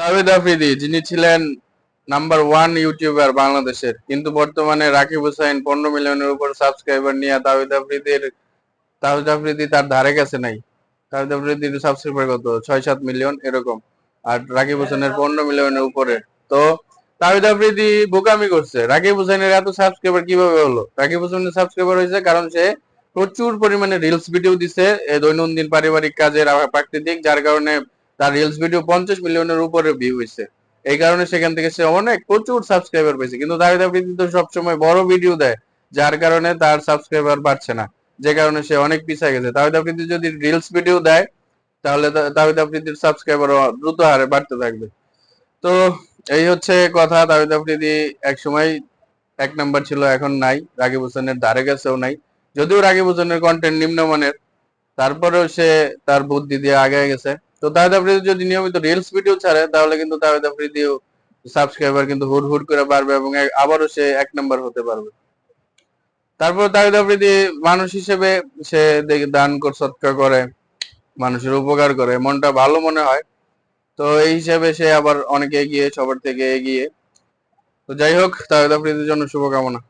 তাবিদ আফ্রিদি যিনি ছিলেন number one YouTuber বাংলাদেশের, কিন্তু বর্তমানে রাকিব হুসাইন পনেরো মিলিয়নের উপর সাবস্ক্রাইবার নিয়ে তাবিদ আফ্রিদির তাবিদ আফ্রিদি তার ধারে কাছে নাই। তাবিদ আফ্রিদির সাবস্ক্রাইবার কত? ছয় সাত মিলিয়ন, এরকম। আর রাকিব হোসেনের পনেরো মিলিয়নের উপরে। তো তাবিদ আফ্রিদি বোকামি করছে। রাকিব হোসেনের এত সাবস্ক্রাইবার কীভাবে হলো? রাকিব হোসেনের সাবস্ক্রাইবার হয়েছে কারণ সে প্রচুর পরিমাণে রিলস ভিডিও দিছে দৈনন্দিন পারিবারিক কাজের প্রাকৃতিক, যার কারণে তার রিলস ভিডিও পঞ্চাশ মিলিয়নের উপরে ভিউ হয়েছে এই কারণে সেখান থেকে সে অনেক, প্রচুর সাবস্ক্রাইবার পেয়েছে কিন্তু দাবিদ আফ্রিদি তো সবসময় বড় ভিডিও দেয়, যার কারণে তার সাবস্ক্রাইবার বাড়ছে না। যে কারণে সে অনেক পিছিয়ে গেছে। দাবিদ আফ্রিদি যদি রিলস ভিডিও দেয়, তাহলে তা- দাবিদ আফ্রিদির সাবস্ক্রাইবার দ্রুত হারে বাড়তে থাকবে। তো এই হচ্ছে কথা আফ্রিদি এক সময় এক নাম্বার ছিল, এখন নাই। রাকিব হোসেনের ধারে কাছেও নাই। যদিও রাকিব হোসেনের কন্টেন্ট নিম্নমানের, তারপরেও সে তার বুদ্ধি দিয়ে আগে গেছে। তো তাহিদ আফ্রিদি যদি নিয়মিত রিলস ভিডিও ছাড়ে, তাহলে কিন্তু তাহিদ আফ্রিদিও সাবস্ক্রাইবার কিন্তু হুড় হুড় করে বাড়বে এবং আবারও সে এক নাম্বার হতে পারবে। তারপর তাহিদ আফ্রিদি মানুষ হিসেবে সে দেখি দান কর, সৎকার করে, মানুষের উপকার করে, মনটা ভালো মনে হয়। তো এই হিসেবে সে আবার অনেকে এগিয়ে, সবার থেকে এগিয়ে। তো যাই হোক তাহিদ আফ্রিদির জন্য শুভকামনা।